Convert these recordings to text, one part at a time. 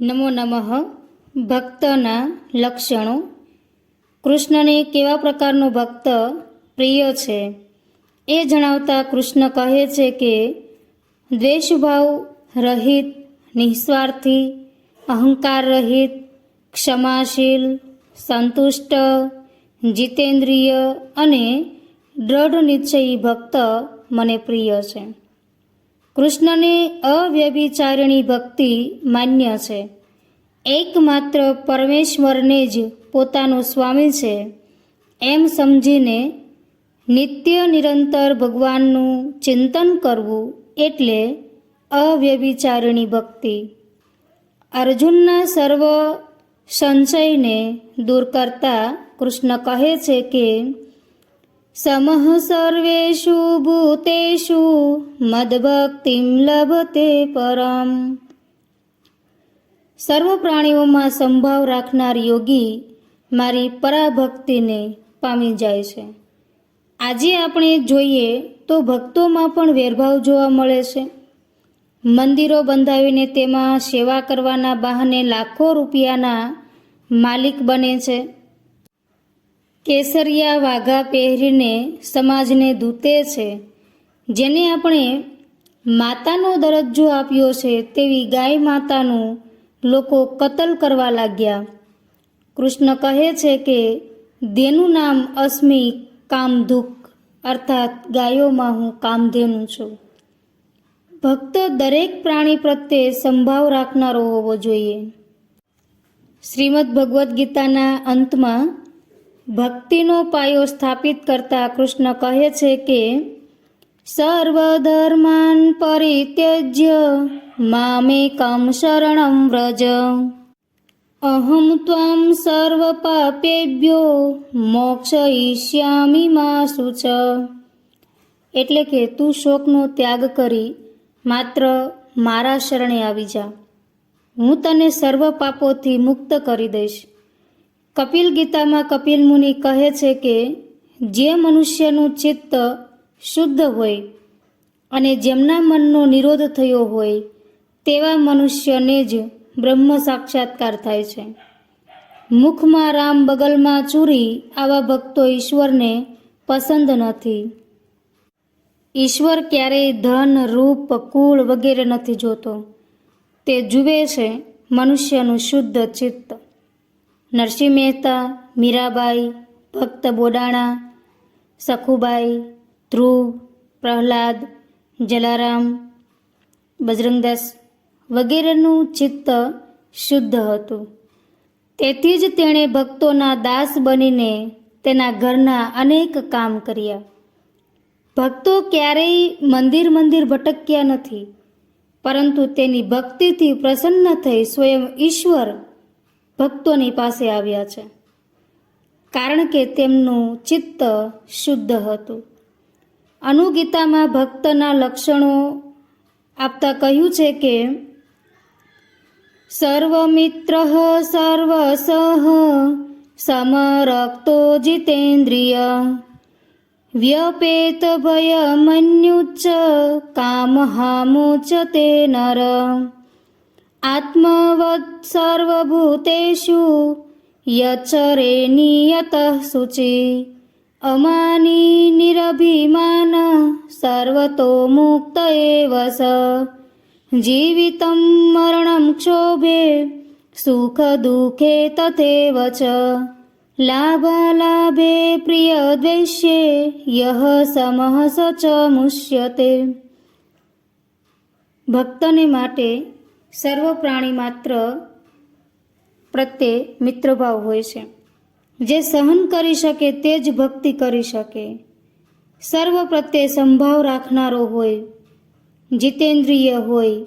નમો નમઃ. ભક્તના લક્ષણો. કૃષ્ણને કેવા પ્રકારનો ભક્ત પ્રિય છે? એ જણાવતા કૃષ્ણ કહે છે કે, દ્વેષભાવ રહિત, નિસ્વાર્થી, અહંકાર રહિત, ક્ષમાશીલ, સંતુષ્ટ, જીતેન્દ્રિય અને દ્રઢ નિશ્ચયી ભક્ત મને પ્રિય છે. કૃષ્ણને અવ્યભિચારિણી ભક્તિ માન્ય છે. એકમાત્ર પરમેશ્વરને જ પોતાનો સ્વામી છે. એમ સમજીને નિત્ય નિરંતર ભગવાનનું ચિંતન કરવું એટલે અવ્યભિચારિણી ભક્તિ. અર્જુનના સર્વ સંશયને દૂર કરતા કૃષ્ણ કહે છે કે સમઃ સર્વેષુ ભૂતેષુ મદભક્તિમ લભતે પરમ સર્વ પ્રાણીઓમાં સંભાવ રાખનાર યોગી મારી પરાભક્તિને પામી જાય છે। આજે આપણે જોઈએ તો ભક્તોમાં પણ વેરભાવ જોવા મળે છે। મંદિરો બંધાવીને તેમાં સેવા કરવાના બહાને લાખો રૂપિયાના માલિક બને છે। કેસરિયા વાઘા પહેરીને સમાજને દૂતે છે. જેને આપણે માતાનો દરજ્જો આપ્યો છે તેવી ગાય માતાનું લોકો કતલ કરવા લાગ્યા. કૃષ્ણ કહે છે કે, દેનું નામ અસ્મિ કામધુક, અર્થાત ગાયોમાં હું કામધેનું છું. ભક્ત દરેક પ્રાણી પ્રત્યે સંભાવ રાખનારો હોવો જોઈએ. શ્રીમદ ભગવદ્ ગીતાના અંતમાં ભક્તિનો પાયો સ્થાપિત કરતા કૃષ્ણ કહે છે કે, સર્વધર્માન પરિત્યજ્ય, મામેકમ શરણમ વ્રજ. અહમ ત્વામ સર્વ પાપેભ્યો મોક્ષયિષ્યામિ મા શુચ એટલે કે, તું શોકનો ત્યાગ કરી, માત્ર મારા શરણે આવી જા. હું તને સર્વ પાપોથી મુક્ત કરી દઈશ. કપિલ ગીતામાં કપિલ મુનિ કહે છે કે, જે મનુષ્યનું ચિત્ત શુદ્ધ હોય અને જેમના મનનો નિરોધ થયો હોય, તેવા મનુષ્યને જ બ્રહ્મ સાક્ષાત્કાર થાય છે. મુખમાં રામ બગલમાં ચૂરી આવા ભક્તો ઈશ્વરને પસંદ નથી. ઈશ્વર ક્યારેય ધન, રૂપ, કુળ વગેરે નથી જોતો. તે જુએ છે મનુષ્યનું શુદ્ધ ચિત્ત. નરસિંહ મહેતા, મીરાબાઈ, ભક્ત બોડાણા, સખુબાઈ, ધ્રુવ, પ્રહલાદ, જલારામ, બજરંગદાસ વગેરેનું ચિત્ત શુદ્ધ હતું. તેથી જ તેણે ભક્તોના દાસ બનીને તેના ઘરના અનેક કામ કર્યા. ભક્તો ક્યારેય મંદિર મંદિર ભટક્યા નથી, પરંતુ તેની ભક્તિથી પ્રસન્ન થઈ સ્વયં ઈશ્વર ભક્તોની પાસે આવ્યા છે, કારણ કે તેમનું ચિત્ત શુદ્ધ હતું. અનુગીતામાં ભક્તના લક્ષણો આપતા કહ્યું છે કે, સર્વમિત્ર સર્વસહ સમરક્તો જીતેન્દ્રિય, વ્યપેત ભયમન્યુચ્ચ કામહામુચ તે નર. યચરે નિયત શુચિ અમાની નિરભિમાન સર્વતો મુક્ત એવ સ જીવિતમ મરણમ ક્ષોભે સુખ દુઃખે તથેવ ચ લાભાલાભે પ્રિય દ્વેષ્યે યહ સમઃ સ ચ મુષ્યતે ભક્તને માટે સર્વ પ્રાણી માત્ર પ્રત્યે મિત્રભાવ હોય છે. જે સહન કરી શકે તે જ ભક્તિ કરી શકે. સર્વ પ્રત્યે સંભાવ રાખનારો હોય, જીતેન્દ્રિય હોય,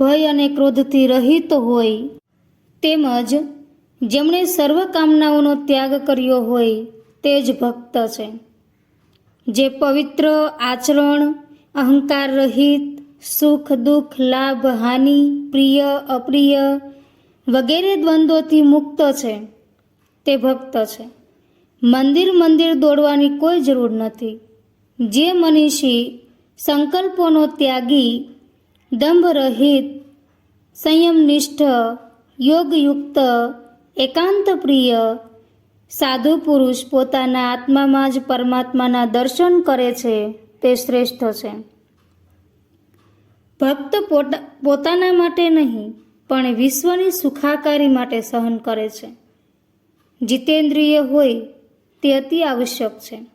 ભય અને ક્રોધથી રહિત હોય, તેમજ જેમણે સર્વ કામનાઓનો ત્યાગ કર્યો હોય તે જ ભક્ત છે. જે પવિત્ર આચરણ, અહંકાર રહિત સુખ, દુઃખ, લાભ, હાનિ, પ્રિય, અપ્રિય વગેરે દ્વંદ્વોથી મુક્ત છે. તે ભક્ત છે. મંદિર મંદિર દોડવાની કોઈ જરૂર નથી. જે મનીષી સંકલ્પોનો ત્યાગી દંભરહિત સંયમનિષ્ઠ, યોગયુક્ત, એકાંત પ્રિય સાધુ પુરુષ પોતાના આત્મામાં જ પરમાત્માના દર્શન કરે છે તે શ્રેષ્ઠ છે. ભક્ત પોતા પોતાના માટે નહીં, પણ વિશ્વની સુખાકારી માટે સહન કરે છે. જીતેન્દ્રિય હોય તે અતિ આવશ્યક છે.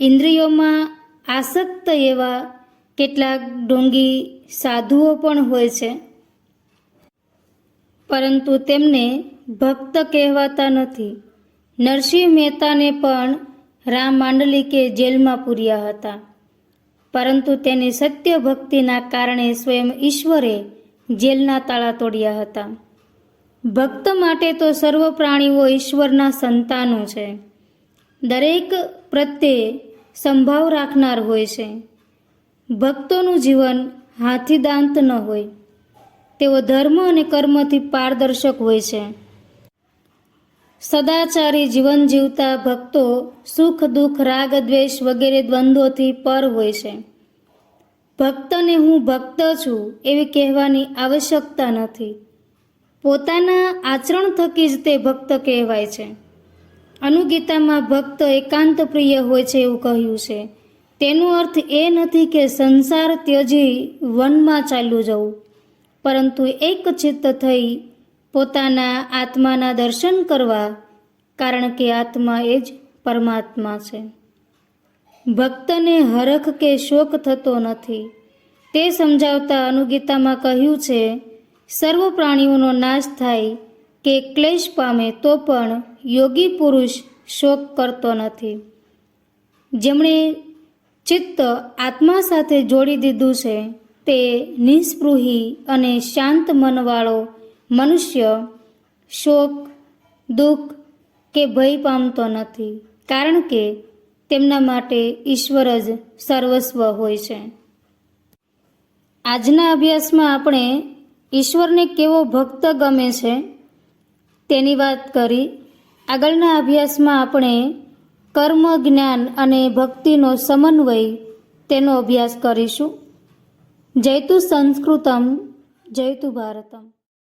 ઇન્દ્રિયોમાં આસક્ત એવા કેટલાક ઢોંગી સાધુઓ પણ હોય છે. પરંતુ તેમને ભક્ત કહેવાતા નથી. નરસિંહ મહેતાને પણ રામ માંડલિકે જેલમાં પૂર્યા હતા. પરંતુ તેની સત્ય ભક્તિના કારણે સ્વયં ઈશ્વરે જેલના તાળા તોડ્યા હતા. ભક્ત માટે તો સર્વ પ્રાણીઓ ઈશ્વરના સંતાનો છે. દરેક પ્રત્યે સંભાવ રાખનાર હોય છે. ભક્તોનું જીવન હાથીદાંત ન હોય. તેઓ ધર્મ અને કર્મથી પારદર્શક હોય છે. સદાચારી જીવન જીવતા ભક્તો સુખ, દુઃખ, રાગ, દ્વેષ વગેરે દ્વંદ્વોથી પર હોય છે. ભક્તને હું ભક્ત છું એવી કહેવાની આવશ્યકતા નથી. પોતાના આચરણ થકી જ તે ભક્ત કહેવાય છે. અનુગીતામાં ભક્ત એકાંત પ્રિય હોય છે એવું કહ્યું છે. તેનો અર્થ એ નથી કે સંસાર ત્યજી વનમાં ચાલ્યું જવું. પરંતુ એક ચિત્ત થઈ પોતાના આત્માના દર્શન કરવા, કારણ કે આત્મા એ જ પરમાત્મા છે. ભક્તને હરખ કે શોક થતો નથી. તે સમજાવતા અનુગીતામાં કહ્યું છે, સર્વ પ્રાણીઓનો નાશ થાય કે ક્લેશ પામે તો પણ યોગી પુરુષ શોક કરતો નથી. જેમણે ચિત્ત આત્મા સાથે જોડી દીધું છે, તે નિસ્પૃહી અને શાંત મનવાળો મનુષ્ય શોક, દુઃખ કે ભય પામતો નથી, કારણ કે તેમના માટે ઈશ્વર જ સર્વસ્વ હોય છે. આજના અભ્યાસમાં આપણે ઈશ્વરને કેવો ભક્ત ગમે છે તેની વાત કરી. આગળના અભ્યાસમાં આપણે કર્મ, જ્ઞાન અને ભક્તિનો સમન્વય તેનો અભ્યાસ કરીશું. જયતુ સંસ્કૃતમ જયતુ ભારતમ.